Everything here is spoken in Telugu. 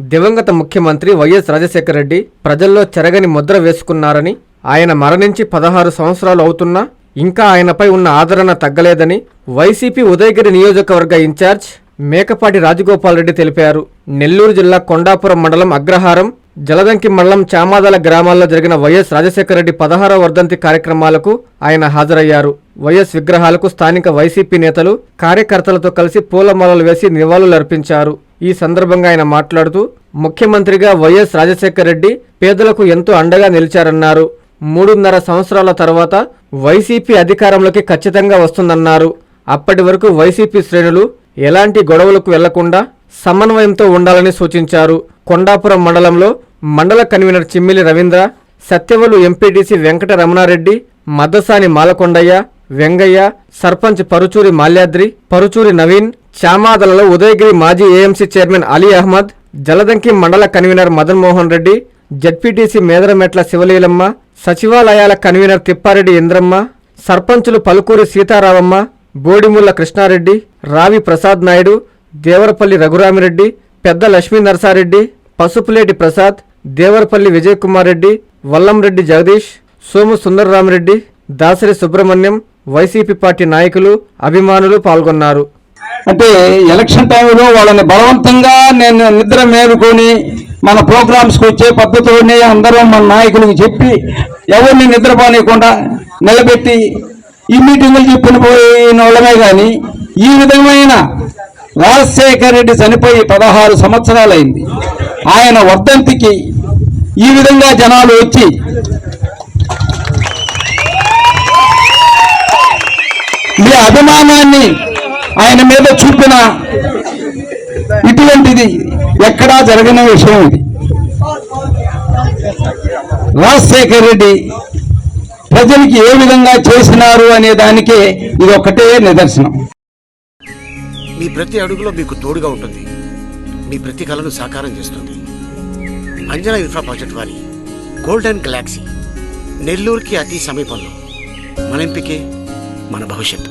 దివంగత ముఖ్యమంత్రి వైఎస్ రాజశేఖర రెడ్డి ప్రజల్లో చెరగని ముద్ర వేసుకున్నారని ఆయన మరణించి పదహారు సంవత్సరాలు అవుతున్నా ఇంకా ఆయనపై ఉన్న ఆదరణ తగ్గలేదని వైసీపీ ఉదయగిరి నియోజకవర్గ ఇన్ఛార్జ్ మేకపాటి రాజగోపాల్ రెడ్డి తెలిపారు. నెల్లూరు జిల్లా కొండాపురం మండలం అగ్రహారం జలదంకి మండలం చామాదల గ్రామాల్లో జరిగిన వైఎస్ రాజశేఖర రెడ్డి పదహారవ వర్ధంతి కార్యక్రమాలకు ఆయన హాజరయ్యారు. వైఎస్ విగ్రహాలకు స్థానిక వైసీపీ నేతలు కార్యకర్తలతో కలిసి పూలమాలలు వేసి నివాళులర్పించారు. ఈ సందర్భంగా ఆయన మాట్లాడుతూ ముఖ్యమంత్రిగా వైఎస్ రాజశేఖర రెడ్డి పేదలకు ఎంతో అండగా నిలిచారన్నారు. మూడున్నర సంవత్సరాల తర్వాత వైసీపీ అధికారంలోకి ఖచ్చితంగా వస్తుందన్నారు. అప్పటి వరకు వైసీపీ శ్రేణులు ఎలాంటి గొడవలకు వెళ్ళకుండా సమన్వయంతో ఉండాలని సూచించారు. కొండాపురం మండలంలో మండల కన్వీనర్ చిమ్మిలి రవీంద్ర సత్యవలు ఎంపీటీసీ వెంకట రమణారెడ్డి మద్దసాని మాలకొండయ్య వెంగయ్య సర్పంచ్ పరుచూరి మాల్యాద్రి పరుచూరి నవీన్ చామాదలలో ఉదయగిరి మాజీ ఏఎంసీ చైర్మన్ అలీ అహ్మద్ జలదంకి మండల కన్వీనర్ మదన్మోహన్ రెడ్డి జడ్పీటీసీ మేదరమెట్ల శివలీలమ్మ సచివాలయాల కన్వీనర్ తిప్పారెడ్డి ఇంద్రమ్మ సర్పంచులు పలుకూరి సీతారామమ్మ బోడిముల్ల కృష్ణారెడ్డి రావి ప్రసాద్ నాయుడు దేవరపల్లి రఘురామిరెడ్డి పెద్ద లక్ష్మీ నరసారెడ్డి పసుపులేటి ప్రసాద్ దేవరపల్లి విజయకుమార్ రెడ్డి వల్లంరెడ్డి జగదీష్ సోము సుందరరామిరెడ్డి దాసరి సుబ్రహ్మణ్యం వైసీపీ పార్టీ నాయకులు అభిమానులు పాల్గొన్నారు. అంటే ఎలక్షన్ టైంలో వాళ్ళని బలవంతంగా నేను నిద్ర మేలుకొని మన ప్రోగ్రామ్స్కి వచ్చే పద్ధతిలోనే అందరం మన నాయకులకు చెప్పి ఎవరిని నిద్రపోనియకుండా నిలబెట్టి ఈ మీటింగులు చెప్పిన పోయిన వాళ్ళమే కానీ ఈ విధమైన రాజశేఖర్ రెడ్డి చనిపోయి పదహారు సంవత్సరాలైంది. ఆయన వర్ధంతికి ఈ విధంగా జనాలు వచ్చి మీ అభిమానాన్ని ఆయన మీద చూపిన ఇటువంటిది ఎక్కడా జరగని విషయం ఇది. రాజశేఖర్ రెడ్డి ప్రజలకి ఏ విధంగా చేసినారు అనే దానికే ఇది ఒకటే నిదర్శనం. మీ ప్రతి అడుగులో మీకు తోడుగా ఉంటుంది. మీ ప్రతి కళను సాకారం చేస్తుంది. అంజనా ఇన్ఫ్రా ప్రాజెక్ట్ వారి గోల్డెన్ గెలాక్సీ నెల్లూరుకి అతి సమీపంలో. మన ఎంపికే మన భవిష్యత్తు.